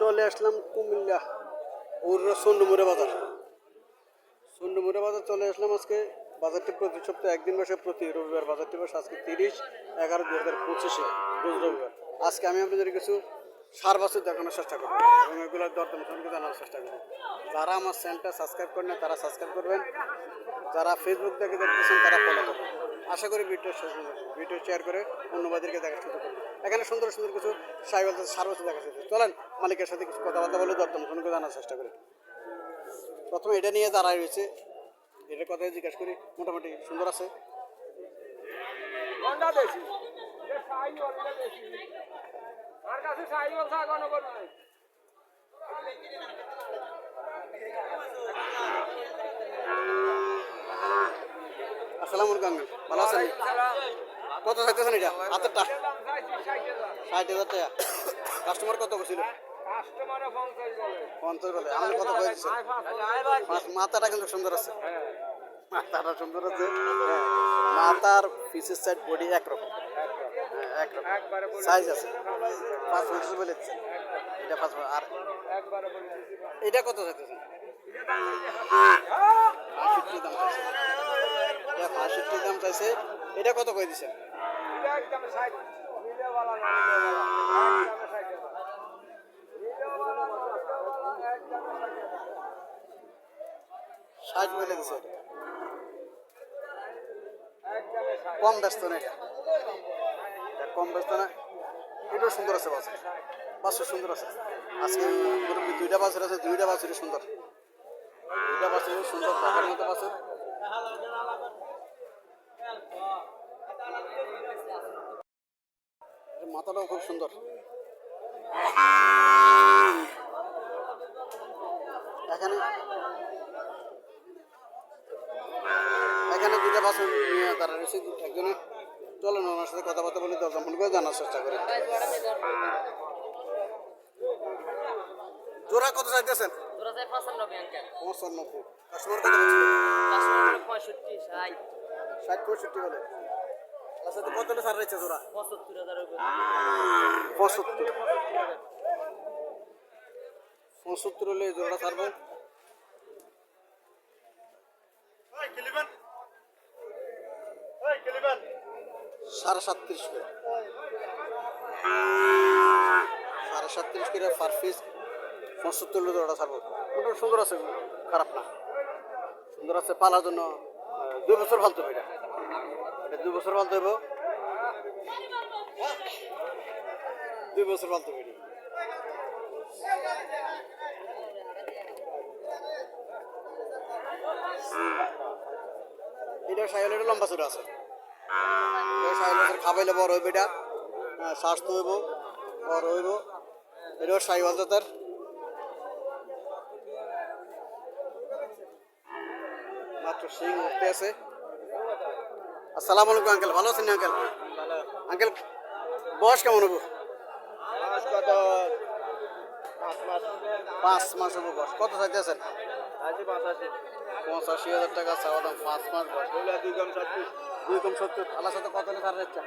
চলে আসলাম কুমিল্লা উর্রা সন্ডুমুরে বাজার। সন্ডুমুরে বাজার চলে আসলাম আজকে। বাজারটি প্রতি সপ্তাহে একদিন বসে, প্রতি রবিবার। বাজারটি বসে আজকে তিরিশ এগারো দু হাজার পঁচিশে, রোজ রবিবার। আজকে আমি আপনাদের কিছু সার বাছুর দেখানোর চেষ্টা করব এবং এগুলোর দরদাম সম্পর্কে জানার চেষ্টা করব। যারা আমার চ্যানেলটা সাবস্ক্রাইব করেন তারা সাবস্ক্রাইব করবেন। যারা ফেসবুক থেকে দেখতেছেন, তারা ফলো করবেন। আশা করি ভিডিও ভিডিও শেয়ার করে অন্যবাদেরকে দেখার সুযোগ করবেন এখানে সুন্দর সুন্দর কিছু সাইকেল সার বাছুর দেখা যাচ্ছে চলেন মালিকের সাথে কিছু কথাবার্তা বলে দরদাম সম্পর্কে জানার চেষ্টা করি। প্রথমে এটা নিয়ে দাঁড়ায় রয়েছে। এটার কথাই জিজ্ঞাসা করি মোটামুটি সুন্দর আছে? আসসালামু আলাইকুম ভালো আছেন? কত চাইতেছেন এটা? হাতেরটা? ষাট হাজার টাকা। কাস্টমার কত করছিল? পঞ্চাশ বলে। আমি কত করে মাথাটা কিন্তু সুন্দর আছে। মাথাটা সুন্দর আছে। মাথার পিসের সাইড বডি একরকম। হ্যাঁ একরকম। সাইজ আছে। পাঁচ পঞ্চাশ বলে এটা পাঁচ আর এটা কত চাইতেছেন? বাষট্টি দাম চাইছে। এটা কত করে দিচ্ছেন ষাট। বলে কম ব্যস্ত না কম ব্যস্ত না? এটাও সুন্দর আছে বাস বাসও সুন্দর আছে। আজকে মোটামুটি দুইটা বাসের আছে দুইটা বাসেরই সুন্দর। দুইটা বাসেরই সুন্দর থাকার মতো বাসের মাথাটাও খুব সুন্দর। এখানে এখানে দুইটা বাস নিয়ে তারা রয়েছে একজনে চলেন ওনার সাথে কথাবার্তা বলে দরজা ফোন করে জানার চেষ্টা করে। জোড়া কত চাইতেছেন? পঁচানব্বই কাস্টমার কত পঁয়ষট্টি ষাট। ষাট পঁয়ষট্টি বলে কত সার রয়েছে জোড়া পঁচাত্তর হাজার পঁচাত্তর। পঁচাত্তর হলে জোড়াটা ছাড়বো। সাড়ে সাতত্রিশ করে। সাড়ে সাতত্রিশ করে পার পিস পঁচাত্তর জোড়াটা ছাড়বো। মোটামুটি সুন্দর আছে খারাপ না। সুন্দর আছে পালার জন্য। দুই বছর ভালতে হবে এটা এটা দুই বছর ভালতে হবে দুই বছর পালতে পারি এটা সাইকেলের লম্বা চূড়া আছে। সাইকেল খাবাইলে বড় হইবে এটা। স্বাস্থ্য হইব, বড় হইব। এটাও সাইকেল জাতের। মাত্র সিং উঠতে আছে। আসসালামু আলাইকুম আঙ্কেল। ভালো আছেন আঙ্কেল? আঙ্কেল বয়স কেমন হব? কত? পাঁচ মাস। হব বয়স। কত চাইতেছেন আছে পঁচাশি। হাজার টাকা চাওয়া দাম পাঁচ মাস বয়স। দুই কম ছাব্বিশ দুই কম সত্তর। আল্লাহ সাথে কত হলে দিচ্ছে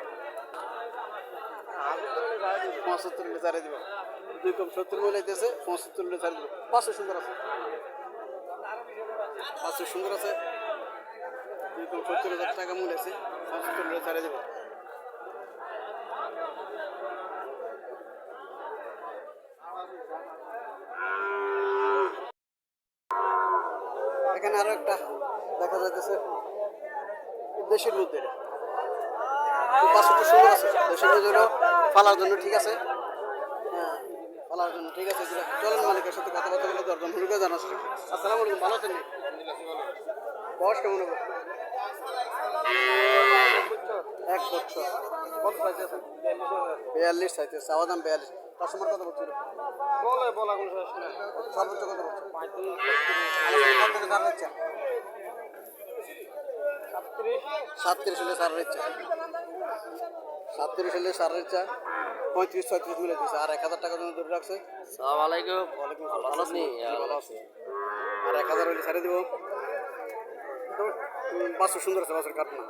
পঁচাত্তর হলে দিব। দুই কম সত্তর। মিলে দিয়েছে পঁচাত্তর হলে দিব। পাঁচশো সুন্দর আছে। পাঁচশো সুন্দর আছে। সত্তর হাজার টাকা মূল্য আছে। দিব। এখানে আরও একটা দেখা যাইতেছে। দেশের মধ্যে। সুন্দর আছে। দেশের মধ্যে ফালার জন্য ঠিক আছে। ফালার জন্য। ঠিক আছে চলেন মালিকের সাথে কথাবার্তা বলে করে জানাচ্ছি আসসালামু আলাইকুম, ভালো আছেন? বয়স কেমন হবে? এক বছর। বিয়াল্লিশ চাইতেছে চাওয়া দাম বিয়াল্লিশ। কাস্টমার কত বলছিল? বলে বলা কোনো সর্বোচ্চ কত বলছে? সাতত্রিশ হলে সার ইচ্ছা সাতত্রিশ হলে সার ইচ্ছা পঁয়ত্রিশ ছয়ত্রিশ মিলে দিচ্ছে আর এক হাজার টাকা জন্য ধরে রাখছে। সালাম আলাইকুম। ওয়ালাইকুম আসসালাম। ভালো আছেন ভালো আছে। আর এক হাজার হলে ছাড়ে দিব। বাছুর সুন্দর আছে বাছুর কাট না।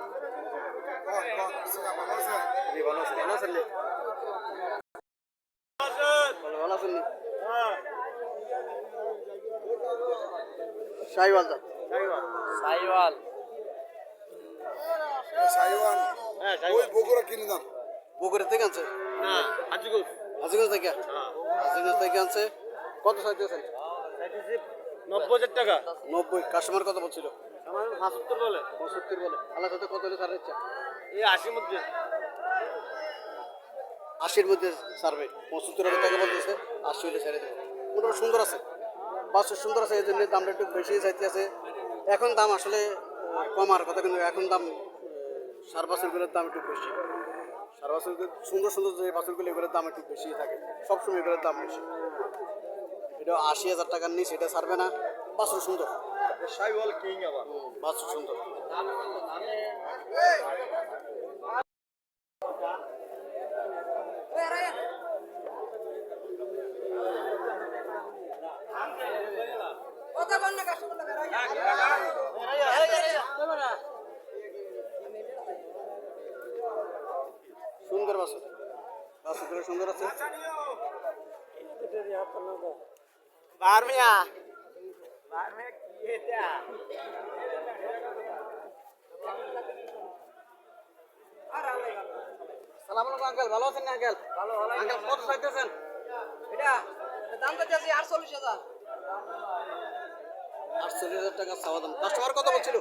জি ভালো আছে ভালো আছেন নি? ভালো আছেন? শাহিওয়াল জাত সাইওয়াল। সাইওয়ান হ্যাঁ ওই বগুড়া কিনে দাম বগুড়া থেকে আনছে না আজিগুল হাজিগঞ্জ থেকে? হাজিগঞ্জ থেকে আনছে। কত চাইতেছেন নব্বই হাজার টাকা। নব্বই। কাস্টমার কত বলছিল? আমার পঁচাত্তর বলে। বলে। আল্লাহ সাথে কত হলে ছাড়ের ইচ্ছা এই আশির মধ্যে। আশির মধ্যে পঁচাত্তর হাজার টাকা বলতেছে আশি হলে ছেড়ে দেবে। মোটামুটি সুন্দর আছে। বাসের সুন্দর আছে এই জন্য দামটা একটু বেশি চাইতে আছে। এখন দাম আসলে কমার কথা কিন্তু এখন দাম সার বাছুরগুলোর দাম একটু বেশি। সার বাছুরগুলো সুন্দর সুন্দর যে বাছুরগুলো এগুলোর দাম একটু বেশি থাকে। সবসময় এগুলোর দাম বেশি। এটা আশি হাজার টাকার নিচে এটা ছাড়বে না। বাছুর সুন্দর। সাইওয়াল কিং আবার। বাছুর সুন্দর। সুন্দর বাছুর। বাছুরগুলো সুন্দর আছে। বারমিয়া। সালাম আলাইকুম আঙ্কেল। ভালো আছেন না আঙ্কেল? ভালো ভালো। আঙ্কেল কত চাইতেছেন? এটা দাম তো আটচল্লিশ হাজার। আটচল্লিশ হাজার টাকা চাওয়া কাস্টমার কত বলছিল?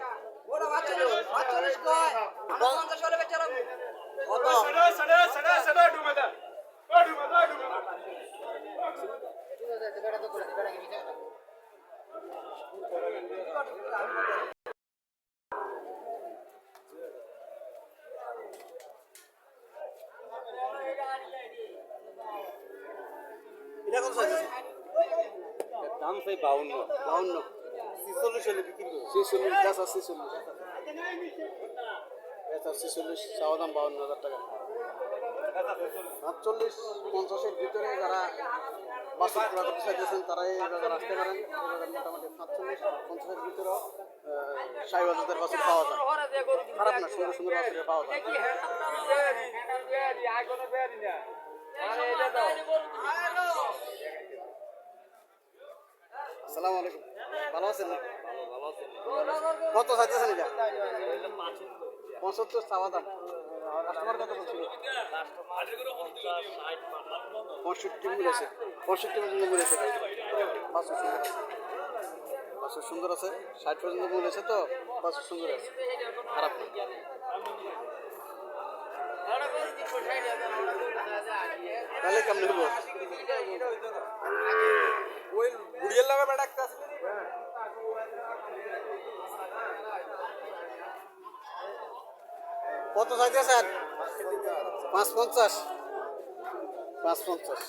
দাম সেই বাউন্ন বাউন্ন। দাম বাউন্ন হাজার টাকা। সাতচল্লিশ, পঞ্চাশের ভিতরে যারা বাসন ক্রয় করতে চাইতেছেন তারা এই মোটামুটি সাতচল্লিশ, পঞ্চাশের ভিতরেও সাই বাজারের পাওয়া যায়। পাওয়া যায়। আসসালামু আলাইকুম। ভালো আছেন? কত চাইতেছেন এটা? পঁচাত্তর চাওয়া দাম। কাস্টমার কত বলছিল পঁয়ষট্টি মিলেছে পঁয়ষট্টি পর্যন্ত মিলেছে বাসু সুন্দর। বাসু সুন্দর আছে। ষাট পর্যন্ত মিলেছে তো? বাসু সুন্দর আছে। খারাপ না। তাহলে কেমন নেব ওই বুড়িয়ার লাগা বেটা একটা আছে কত চাইতেছেন পাঁচ পঞ্চাশ। পাঁচ পঞ্চাশ।